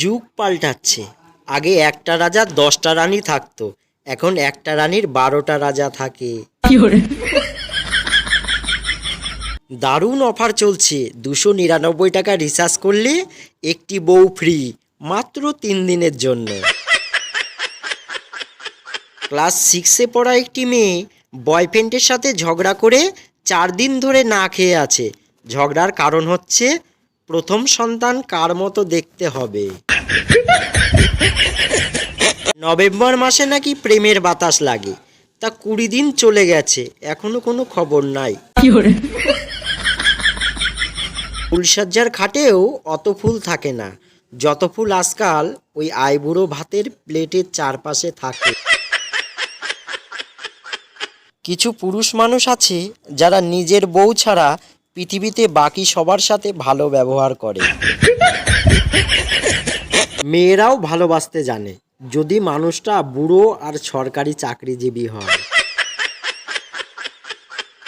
যুগ পাল্টাচ্ছে। আগে একটা রাজা দশটা রানী থাকতো এখন একটা রানীর বারোটা রাজা থাকে। দারুণ অফার চলছে দুশো নিরানব্বই টাকা রিচার্জ করলে একটি বউ ফ্রি মাত্র তিন দিনের জন্য। ক্লাস সিক্সে পড়া একটি মেয়ে বয়ফ্রেন্ডের সাথে ঝগড়া করে চার দিন ধরে না খেয়ে আছে। ঝগড়ার কারণ হচ্ছে প্রথম সন্তান কার মতো দেখতে হবে? নভেম্বর মাসে নাকি প্রেমের বাতাস লাগে। তা কুড়ি দিন চলে গেছে এখনও কোনো খবর নাই। ফুলসজ্জার খাটেও অত ফুল থাকে না। যত ফুল আজকাল ওই আইবুড়ো ভাতের প্লেটের চারপাশে থাকে। কিছু পুরুষ মানুষ আছে যারা নিজের বউ ছাড়া পৃথিবীতে বাকি সবার সাথে ভালো ব্যবহার করে। মেয়েরাও ভালোবাসতে জানে যদি মানুষটা বুড়ো আর সরকারি চাকরিজীবী হয়।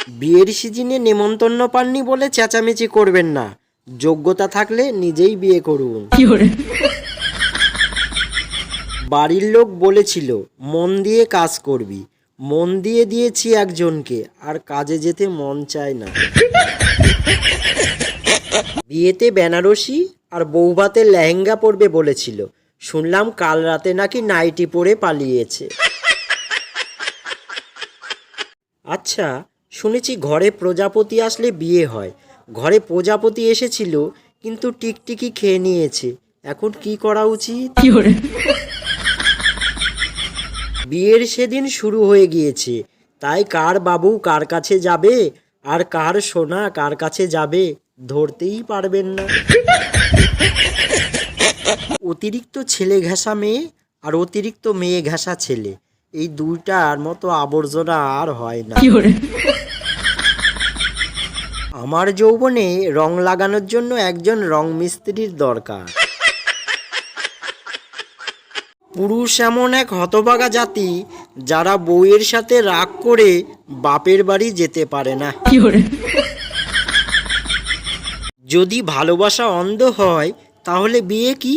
বিয়ের সিজনে নেমন্তন্ন পাননি বলে চেঁচামেচি করবেন না যোগ্যতা থাকলে নিজেই বিয়ে করুন। বাড়ির লোক বলেছিল মন দিয়ে কাজ করবি মন দিয়ে দিয়েছি একজনকে আর কাজে যেতে মন চায় না। বিয়েতে বেনারসি আর বৌভাতে লেহেঙ্গা পরবে বলেছিল। শুনলাম কাল রাতে নাকি নাইটি পরে পালিয়েছে। আচ্ছা শুনেছি ঘরে প্রজাপতি আসলে বিয়ে হয়। ঘরে প্রজাপতি এসেছিল কিন্তু টিকটিকি খেয়ে নিয়েছে। এখন কি করা উচিত? বিয়ের সেদিন শুরু হয়ে গিয়েছে। তাই কার বাবু কার কাছে যাবে? আর কার সোনা কার কাছে যাবে? ধরতেই পারবেন না। অতিরিক্ত ছেলে ঘেঁষা মেয়ে আর অতিরিক্ত মেয়ে ঘেঁষা ছেলে। এই দুইটার মতো আবর্জনা আর হয় না। আমার যৌবনে রং লাগানোর জন্য একজন রং মিস্ত্রির দরকার। পুরুষ এমন এক হতভাগা জাতি যারা বউয়ের সাথে রাগ করে বাপের বাড়ি যেতে পারে না। যদি ভালোবাসা অন্ধ হয় তাহলে বিয়ে কি?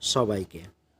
সবাইকে।